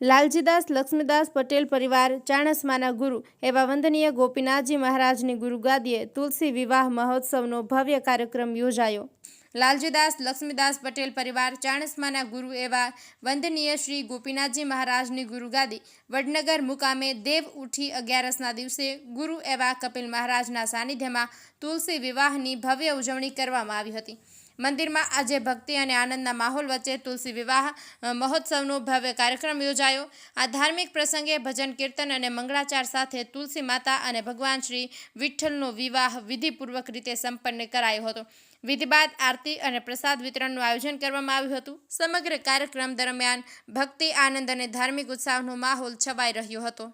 લાલજીદાસ, લક્ષ્મીદાસ પટેલ પરિવાર, ચાણસમાના ગુરુ એવા વંદનીય ગોપીનાથજી મહારાજની ગુરુગાદીએ તુલસી વિવાહ મહોત્સવનો ભવ્ય કાર્યક્રમ યોજાયો. લાલજીદાસ, લક્ષ્મીદાસ પટેલ પરિવાર, ચાણસમાના ગુરુ એવા વંદનીય શ્રી ગોપીનાથજી મહારાજની ગુરુગાદી વડનગર મુકામે દેવ ઉઠી અગિયારસના દિવસે ગુરુ એવા કપિલ મહારાજના સાનિધ્યમાં તુલસી વિવાહની ભવ્ય ઉજવણી કરવામાં આવી હતી. મંદિરમાં આજે ભક્તિ અને આનંદના માહોલ વચ્ચે તુલસી વિવાહ મહોત્સવનો ભવ્ય કાર્યક્રમ યોજાયો. આ ધાર્મિક પ્રસંગે ભજન, કીર્તન અને મંગળાચાર સાથે તુલસી માતા અને ભગવાન શ્રી વિઠ્ઠલનો વિવાહ વિધિપૂર્વક રીતે સંપન્ન કરાયો હતો. વિધિ બાદ આરતી અને પ્રસાદ વિતરણનું આયોજન કરવામાં આવ્યું હતું. સમગ્ર કાર્યક્રમ દરમિયાન ભક્તિ, આનંદ અને ધાર્મિક ઉત્સાહનો માહોલ છવાઈ રહ્યો હતો.